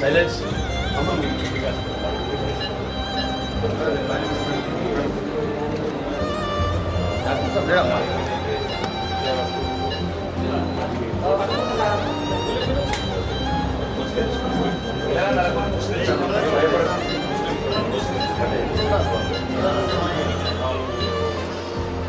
Silence.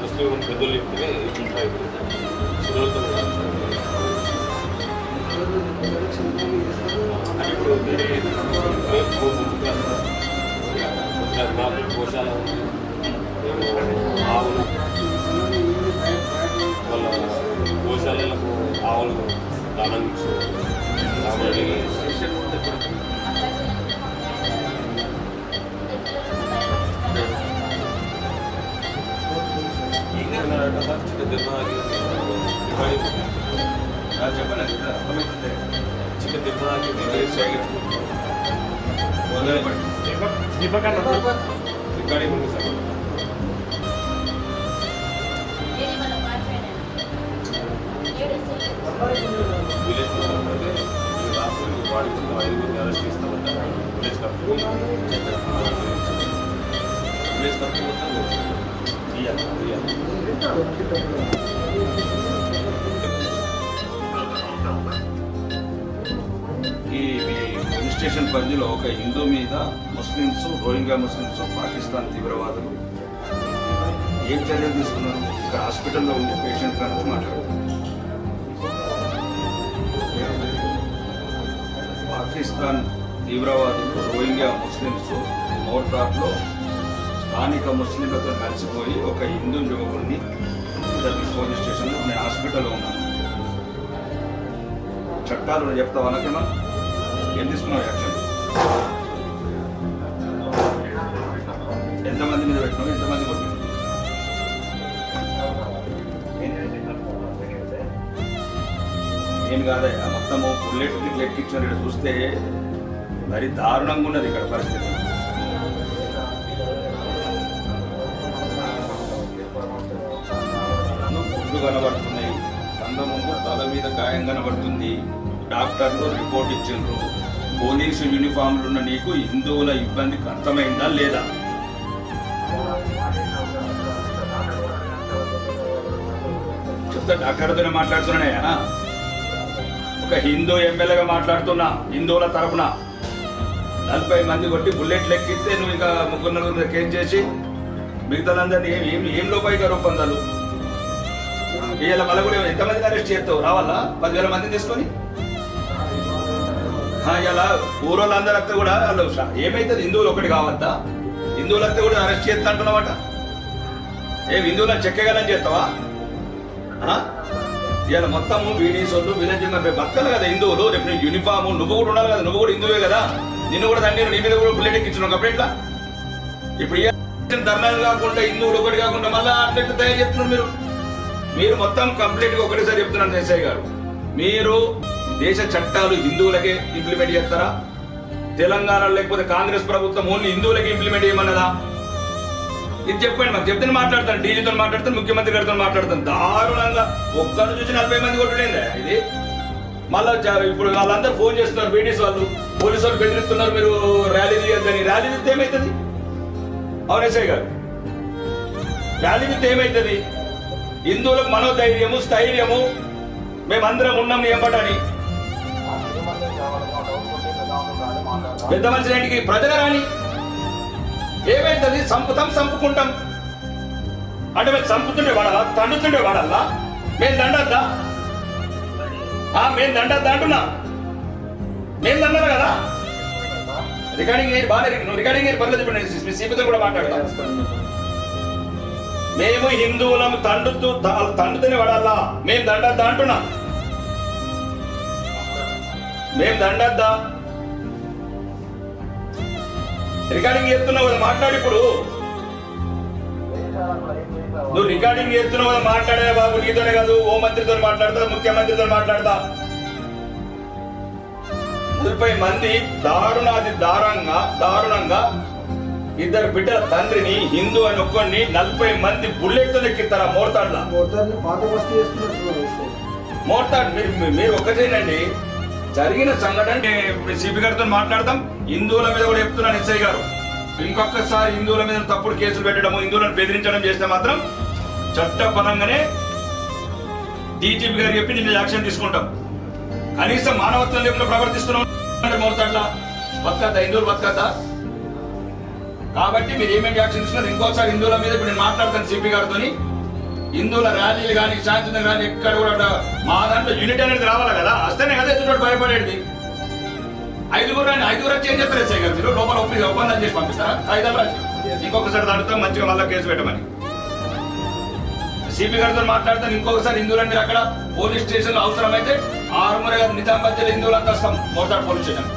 Muslim ಬೆದಲಿ ಇರ್ತೇನೆ ಗುಂಟ ಇರ್ತದೆ ಸುರಳತನ గుంట్రా చిరులతో అని ఇప్పుడు వేరే రేపు ముందుగా సార్ మాకు గోశాల ఉంది మేము ఆవులు వాళ్ళ గోశాలలకు ఆవులు దానం ఇచ్చు కాబట్టి ఇంకా సార్ చిన్న దెబ్బ ఆగి చెప్పండి చిన్న దెబ్బ ఆగి రికార్డింగ్ ఉంది సార్ విలేజ్ మొత్తం అయితే ఈ రాత్రి వాడి ఐదుగురిని అరెస్ట్ చేస్తామంటే విలేజ్ కమిటీ విలేజ్ కమిటీ మొత్తం తీయాలి తీయాలి స్టేషన్ పరిధిలో ఒక హిందూ మీద ముస్లిమ్స్ రోహింగ్యా ముస్లిమ్స్ పాకిస్తాన్ తీవ్రవాదులు ఏం చర్యలు తీసుకున్నారు? ఇక్కడ హాస్పిటల్లో ఉండే పేషెంట్ కనుక మాట్లాడుతున్నారు పాకిస్తాన్ తీవ్రవాదులు రోహింగ్యా ముస్లిమ్స్ మోర్టార్లో స్థానిక ముస్లింలతో కలిసిపోయి ఒక హిందూ యువకుడిని పోలీస్ స్టేషన్లో నేను హాస్పిటల్లో ఉన్నాను చట్టాలు చెప్తావా నాకేమా ఏం తీసుకున్నావు యాక్షన్ ఎంతమంది మీద పెట్టినావు? ఎంతమంది కొట్టినావు? నేను కాదయ్యా మొత్తము బుల్లెట్ గిట్ల ఇక్కడ చూస్తే మరి దారుణంగా ఉన్నది ఇక్కడ పరిస్థితి. గుడ్లు కనబడుతున్నాయి కంద ముందు తల మీద గాయం కనబడుతుంది. డాక్టర్లు రిపోర్ట్ ఇచ్చిండ్రు. పోలీసు యూనిఫామ్లు ఉన్న నీకు హిందువుల ఇబ్బందికి అర్థమైందా లేదా? చెప్తా డాక్టర్తోనే మాట్లాడుతున్నాయా ఒక హిందూ ఎమ్మెల్యేగా మాట్లాడుతున్నా హిందువుల తరపున. నలభై మంది కొట్టి బుల్లెట్లు ఎక్కిస్తే నువ్వు ఇంకా ముగ్గురు నలుగురు కేసు చేసి మిగతాలందరినీ ఏం ఏం ఏం లోపాయిక రూపొందాలు? ఇలా మళ్ళీ కూడా ఎంతమందిని అరెస్ట్ చేస్తావు? రావాలా? పదివేల మందిని తీసుకొని? ఇలా ఊరోళ్ళందరూ కూడా వాళ్ళు ఏమైతుంది? హిందువులు ఒకటి కావద్దా? హిందువులంతా కూడా అరెస్ట్ చేస్తా అంటున్నావట ఏ హిందువులను చెక్కగలని చేస్తావా? ఆ? ఇవాళ మొత్తము వీడి వాళ్ళు విలేజ్ మెంబర్ బతకాలి కదా హిందువులు. రేపు నీకు యూనిఫామ్ నువ్వు కూడా ఉండాలి కదా నువ్వు కూడా హిందువే కదా. నిన్ను కూడా తండ్రి నీ మీద కూడా బుల్లెట్ ఎక్కించిన కాబట్టి ఎట్లా? ఇప్పుడు ఏ ధర్నాలు కాకుండా హిందువులు ఒకటి కాకుండా మళ్ళీ అట్లెట్లు తయారు చేస్తున్నారు మీరు? మీరు మొత్తం కంప్లీట్గా ఒకటేసారి చెప్తున్నాను ఎస్ఐ గారు. మీరు దేశ చట్టాలు హిందువులకే ఇంప్లిమెంట్ చేస్తారా? తెలంగాణ లేకపోతే కాంగ్రెస్ ప్రభుత్వం ఓన్లీ హిందువులకి ఇంప్లిమెంట్ చేయమన్నదా? ఇది చెప్పండి మాకు. చెప్తే మాట్లాడతాను. డీజీతో మాట్లాడతాను ముఖ్యమంత్రి గారితో మాట్లాడతాను. దారుణంగా ఒక్కరు చూసి నలభై మంది కొట్టుడేందా ఇది? మళ్ళా ఇప్పుడు వాళ్ళందరూ ఫోన్ చేస్తున్నారు బీటీస్ వాళ్ళు. పోలీసు వాళ్ళు బెదిరిస్తున్నారు మీరు ర్యాలీ తీయద్దని. ర్యాలీ తీస్తే ఏమవుతుంది అవును ఎస్ఐ గారు? ర్యాలీ తీస్తే ఏమవుతుంది హిందువులకు మనోధైర్యము స్థైర్యము మేమందరం ఉన్నాం ఏమటని పెద్ద మనిషి ఇంటికి ప్రజలు రాని ఏమైతుంది సంపుతాం సంపుకుంటాం. అంటే మేము చంపుతుండే వాడాలా తండుతుండే వాడాలా మేము దండద్దా? ఆ, మేము దండద్దా అంటున్నా. మేము దండాలి కదా? రికార్డింగ్ ఏది బాగా నువ్వు రికార్డింగ్ ఏది పర్లేదు ఇప్పుడు నేను మీ సీపీతో కూడా మాట్లాడతా. మేము హిందువులం తండుతూ త- తండుతూనే వాడాలా మేము దండద్దా అంటున్నా. మేము దండద్దా? రికార్డింగ్ చేస్తున్నావు కదా మాట్లాడి ఇప్పుడు. నువ్వు రికార్డింగ్ చేస్తున్నావు కదా మాట్లాడే బాబు నీతోనే కాదు ఓ మంత్రితో మాట్లాడతా ముఖ్యమంత్రితో మాట్లాడతా. నలభై మంది దారుణాది దారుణంగా దారుణంగా ఇద్దరు బిడ్డల తండ్రిని హిందూ అని ఒక్కడిని నలభై మంది బుల్లెట్తో ఎక్కిస్తారా మోర్తాడ్లా. మోర్తాడ్ మీరు మీరు ఒక్కటేనండి. జరిగిన సంఘటన సిపి గారితో మాట్లాడతాం హిందువుల మీద కూడా చెప్తున్నాను ఎస్ఐ గారు. ఇంకొకసారి హిందువుల మీద తప్పుడు కేసులు పెట్టడము హిందువులను బెదిరించడం చేస్తే మాత్రం చట్టపరంగానే డీజీపీ గారు చెప్పి నేను యాక్షన్ తీసుకుంటాం. కనీసం మానవత్వం లేకుండా ప్రవర్తిస్తున్నాం అంటే మోర్తాడ్ల హిందువులు బతకద్దా? కాబట్టి మీరు ఏమేమి యాక్షన్ తీసుకున్నారు? ఇంకోసారి హిందువుల మీద ఇప్పుడు నేను మాట్లాడతాను సిపి గారితో హిందువుల ర్యాలీలు కానీ శాంతియుతంగా కానీ ఎక్కడ కూడా మా దాంట్లో యూనిట్ అనేది రావాలి కదా? వస్తేనే కదా ఎదుటి భయపడేది. ఐదుగురు రాని ఐదుగురు చేంజ్ చేస్తారు చెప్తారు గారు? మీరు లోపల ఒప్పి ఒప్పందం చేసి పంపిస్తారా? హైదరాబాద్. ఇంకొకసారి దాడుతాం మంచిగా మళ్ళీ కేసు పెట్టమని. సిపి గారితో మాట్లాడతాను ఇంకొకసారి హిందువులని మీరు అక్కడ పోలీస్ స్టేషన్ అవసరమైతే ఆరుమూర గారు నిజాం మధ్యలో హిందువులంతా వస్తాం మోటార్ పోలీస్ స్టేషన్.